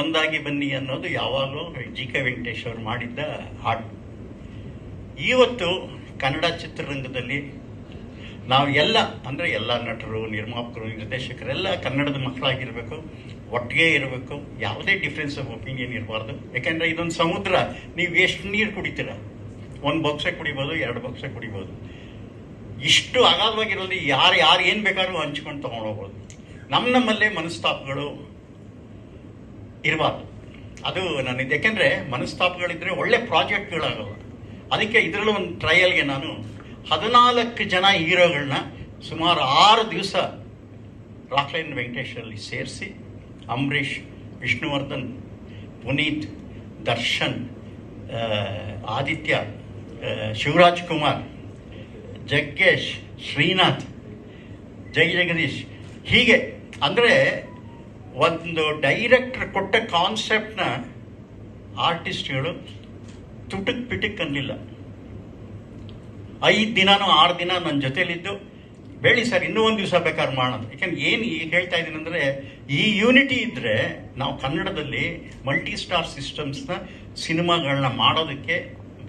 ಒಂದಾಗಿ ಬನ್ನಿ ಅನ್ನೋದು ಯಾವಾಗಲೂ ಜಿ ಕೆ ವೆಂಕಟೇಶ್ ಅವರು ಮಾಡಿದ್ದ ಹಾಡು. ಇವತ್ತು ಕನ್ನಡ ಚಿತ್ರರಂಗದಲ್ಲಿ ನಾವು ಎಲ್ಲ, ಅಂದರೆ ಎಲ್ಲ ನಟರು, ನಿರ್ಮಾಪಕರು ನಿರ್ದೇಶಕರೆಲ್ಲ ಕನ್ನಡದ ಮಕ್ಕಳಾಗಿರಬೇಕು, ಒಟ್ಟಿಗೆ ಇರಬೇಕು, ಯಾವುದೇ ಡಿಫ್ರೆನ್ಸ್ ಆಫ್ ಒಪಿನಿಯನ್ ಇರಬಾರ್ದು. ಯಾಕೆಂದರೆ ಇದೊಂದು ಸಮುದ್ರ, ನೀವು ಎಷ್ಟು ನೀರು ಕುಡಿತೀರ? ಒಂದು ಬೊಕ್ಸೆ ಕುಡಿಬೋದು, ಎರಡು ಬೊಕ್ಸೆ ಕುಡಿಬೋದು. ಇಷ್ಟು ಅಗಾಧವಾಗಿರೋದು ಯಾರು ಯಾರು ಏನು ಬೇಕಾದ್ರೂ ಹಂಚ್ಕೊಂಡು ತೊಗೊಂಡೋಗ್ಬೋದು ನಮ್ಮ ನಮ್ಮಲ್ಲೇ ಮನಸ್ತಾಪಗಳು ಇರಬಾರ್ದು. ಅದು ನನ್ನ ಯಾಕೆಂದರೆ ಮನಸ್ತಾಪಗಳಿದ್ದರೆ ಒಳ್ಳೆ ಪ್ರಾಜೆಕ್ಟ್ಗಳಾಗಲ್ಲ ಅದಕ್ಕೆ ಇದರಲ್ಲೂ ಒಂದು ಟ್ರಯಲ್ಗೆ ನಾನು ಹದಿನಾಲ್ಕು ಜನ ಹೀರೋಗಳನ್ನ ಸುಮಾರು ಆರು ದಿವಸ ರಾಕ್ಲೈನ್ ವೆಂಕಟೇಶ್ವರಲ್ಲಿ ಸೇರಿಸಿ ಅಂಬರೀಷ್, ವಿಷ್ಣುವರ್ಧನ್, ಪುನೀತ್, ದರ್ಶನ್ ಆದಿತ್ಯ ಶಿವರಾಜ್ ಕುಮಾರ್, ಜಗ್ಗೇಶ್, ಶ್ರೀನಾಥ್, ಜೈ ಜಗದೀಶ್. ಹೀಗೆ ಅಂದರೆ ಒಂದು ಡೈರೆಕ್ಟ್ರ್ ಕೊಟ್ಟ ಕಾನ್ಸೆಪ್ಟ್ನ ಆರ್ಟಿಸ್ಟ್ಗಳು ತುಟಕ್ ಪಿಟಕ್ ಅನ್ನಲಿಲ್ಲ ಐದು ದಿನನೂ ಆರು ದಿನ ನನ್ನ ಜೊತೆಲಿದ್ದು ಬೇಡಿ ಸರ್, ಇನ್ನೂ ಒಂದು ದಿವಸ ಬೇಕಾದ್ರೆ ಮಾಡೋಣ ಯಾಕಂದ್ರೆ ಏನು ಈಗ ಹೇಳ್ತಾ ಇದ್ದೀನಿ ಅಂದರೆ, ಈ ಯೂನಿಟಿ ಇದ್ದರೆ ನಾವು ಕನ್ನಡದಲ್ಲಿ ಮಲ್ಟಿ ಸ್ಟಾರ್ ಸಿಸ್ಟಮ್ಸ್ನ ಸಿನಿಮಾಗಳನ್ನ ಮಾಡೋದಕ್ಕೆ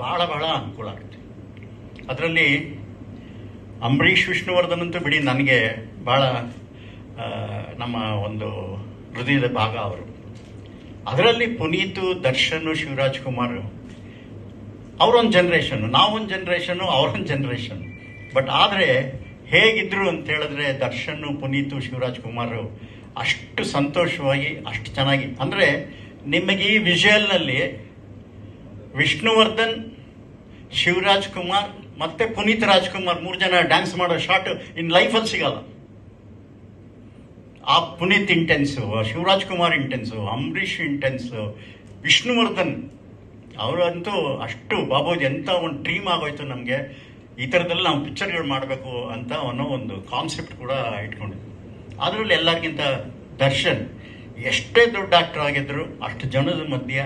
ಭಾಳ ಭಾಳ ಅನುಕೂಲ ಆಗುತ್ತೆ. ಅದರಲ್ಲಿ ಅಂಬರೀಷ್ ವಿಷ್ಣುವರ್ಧನ್ ಅಂತೂ ಬಿಡಿ, ನನಗೆ ಭಾಳ ನಮ್ಮ ಒಂದು ಹೃದಯದ ಭಾಗ ಅವರು. ಅದರಲ್ಲಿ ಪುನೀತು, ದರ್ಶನ್, ಶಿವರಾಜ್ ಕುಮಾರ್ ಅವರೊಂದು ಜನ್ರೇಷನ್ನು ನಾವೊಂದು ಜನ್ರೇಷನ್ನು ಅವರೊಂದು ಜನ್ರೇಷನ್ ಬಟ್ ಆದರೆ ಹೇಗಿದ್ರು ಅಂತ ಹೇಳಿದ್ರೆ ದರ್ಶನ್, ಪುನೀತು, ಶಿವರಾಜ್ ಕುಮಾರ್ ಅಷ್ಟು ಸಂತೋಷವಾಗಿ, ಅಷ್ಟು ಚೆನ್ನಾಗಿ. ಅಂದರೆ ನಿಮಗೆ ಈ ವಿಜುವಲ್ನಲ್ಲಿ ವಿಷ್ಣುವರ್ಧನ್, ಶಿವರಾಜ್ ಕುಮಾರ್ ಮತ್ತೆ ಪುನೀತ್ ರಾಜ್ಕುಮಾರ್ ಮೂರು ಜನ ಡ್ಯಾನ್ಸ್ ಮಾಡೋ ಶಾಟ್ ಇನ್ ಲೈಫಲ್ಲಿ ಸಿಗಲ್ಲ. ಆ ಪುನೀತ್ ಇಂಟೆನ್ಸು ಶಿವರಾಜ್ ಕುಮಾರ್ ಇಂಟೆನ್ಸು ಅಂಬರೀಷ್ ಇಂಟೆನ್ಸು ವಿಷ್ಣುವರ್ಧನ್, ಅವರಂತೂ ಅಷ್ಟು ಬಾಬೂಜಿ ಎಂಥ ಒಂದು ಡ್ರೀಮ್ ಆಗೋಯ್ತು ನಮಗೆ, ಈ ಥರದಲ್ಲಿ ನಾವು ಪಿಕ್ಚರ್ಗಳು ಮಾಡಬೇಕು ಅಂತ ಅನ್ನೋ ಒಂದು ಕಾನ್ಸೆಪ್ಟ್ ಕೂಡ ಇಟ್ಕೊಂಡಿದ್ವಿ. ಅದರಲ್ಲಿ ಎಲ್ಲರಿಗಿಂತ ದರ್ಶನ್ ಎಷ್ಟೇ ದೊಡ್ಡ ಆಕ್ಟರ್ ಆಗಿದ್ರು ಅಷ್ಟು ಜನದ ಮಧ್ಯೆ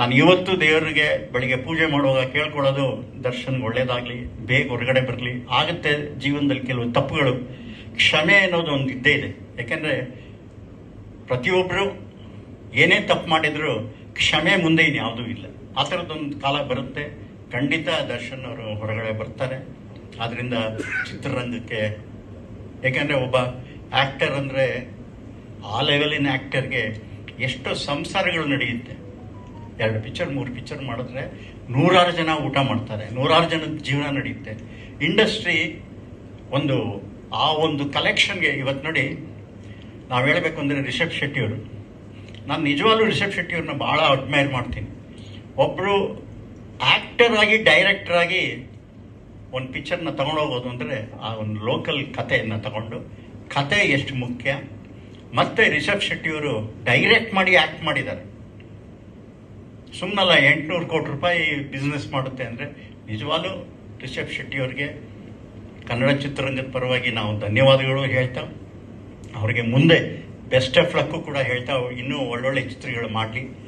ನಾನು ಇವತ್ತು ದೇವರಿಗೆ ಬೆಳಿಗ್ಗೆ ಪೂಜೆ ಮಾಡುವಾಗ ಕೇಳ್ಕೊಳ್ಳೋದು ದರ್ಶನ್ ಒಳ್ಳೇದಾಗಲಿ, ಬೇಗ ಹೊರಗಡೆ ಬರಲಿ, ಆಗುತ್ತೆ ಜೀವನದಲ್ಲಿ ಕೆಲವು ತಪ್ಪುಗಳು. ಕ್ಷಮೆ ಅನ್ನೋದು ಒಂದು ಇದ್ದೇ ಇದೆ. ಯಾಕೆಂದರೆ ಪ್ರತಿಯೊಬ್ಬರು ಏನೇ ತಪ್ಪು ಮಾಡಿದರೂ ಕ್ಷಮೆ ಮುಂದೆ ಇನ್ಯಾವುದೂ ಇಲ್ಲ. ಆ ಥರದ್ದೊಂದು ಕಾಲ ಬರುತ್ತೆ. ಖಂಡಿತ ದರ್ಶನ್ ಅವರು ಹೊರಗಡೆ ಬರ್ತಾರೆ. ಆದ್ದರಿಂದ ಚಿತ್ರರಂಗಕ್ಕೆ ಏಕೆಂದರೆ ಒಬ್ಬ ಆ್ಯಕ್ಟರ್ ಅಂದರೆ ಆ ಲೆವೆಲಿನ ಆ್ಯಕ್ಟರ್ಗೆ ಎಷ್ಟೋ ಸಂಸಾರಗಳು ನಡೆಯುತ್ತೆ. ಎರಡು ಪಿಕ್ಚರ್, ಮೂರು ಪಿಕ್ಚರ್ ಮಾಡಿದ್ರೆ ನೂರಾರು ಜನ ಊಟ ಮಾಡ್ತಾರೆ. ನೂರಾರು ಜನದ ಜೀವನ ನಡೆಯುತ್ತೆ. ಇಂಡಸ್ಟ್ರಿ ಒಂದು ಆ ಒಂದು ಕಲೆಕ್ಷನ್ಗೆ ಇವತ್ತು ನೋಡಿ ನಾವು ಹೇಳಬೇಕು ಅಂದರೆ ರಿಷಬ್ ಶೆಟ್ಟಿಯವರು ನಾನು ನಿಜವಾಗ್ಲೂ ರಿಷಬ್ ಶೆಟ್ಟಿಯವ್ರನ್ನ ಭಾಳ ಅಡ್ಮೈರ್ ಮಾಡ್ತೀನಿ. ಒಬ್ಬರು ಆ್ಯಕ್ಟರ್ ಆಗಿ ಡೈರೆಕ್ಟರ್ ಆಗಿ ಒಂದು ಪಿಕ್ಚರ್ನ ತಗೊಂಡೋಗೋದು ಅಂದರೆ ಆ ಒಂದು ಲೋಕಲ್ ಕಥೆಯನ್ನು ತಗೊಂಡು ಕತೆ ಎಷ್ಟು ಮುಖ್ಯ? ಮತ್ತೆ ರಿಷಬ್ ಶೆಟ್ಟಿಯವರು ಡೈರೆಕ್ಟ್ ಮಾಡಿ ಆ್ಯಕ್ಟ್ ಮಾಡಿದ್ದಾರೆ. ಸುಮ್ಮನಲ್ಲ ಎಂಟುನೂರು ಕೋಟಿ ರೂಪಾಯಿ ಬಿಸ್ನೆಸ್ ಮಾಡುತ್ತೆ ಅಂದರೆ ನಿಜವಾಗ್ಲೂ ರಿಷಬ್ ಶೆಟ್ಟಿಯವ್ರಿಗೆ ಕನ್ನಡ ಚಿತ್ರರಂಗದ ಪರವಾಗಿ ನಾವು ಧನ್ಯವಾದಗಳು ಹೇಳ್ತಾ, ಅವರಿಗೆ ಮುಂದೆ ಬೆಸ್ಟ್ ಆಫ್ ಲಕ್ಕು ಕೂಡ ಹೇಳ್ತಾ ಇನ್ನೂ ಒಳ್ಳೊಳ್ಳೆ ಚಿತ್ರಗಳು ಮಾಡಲಿ.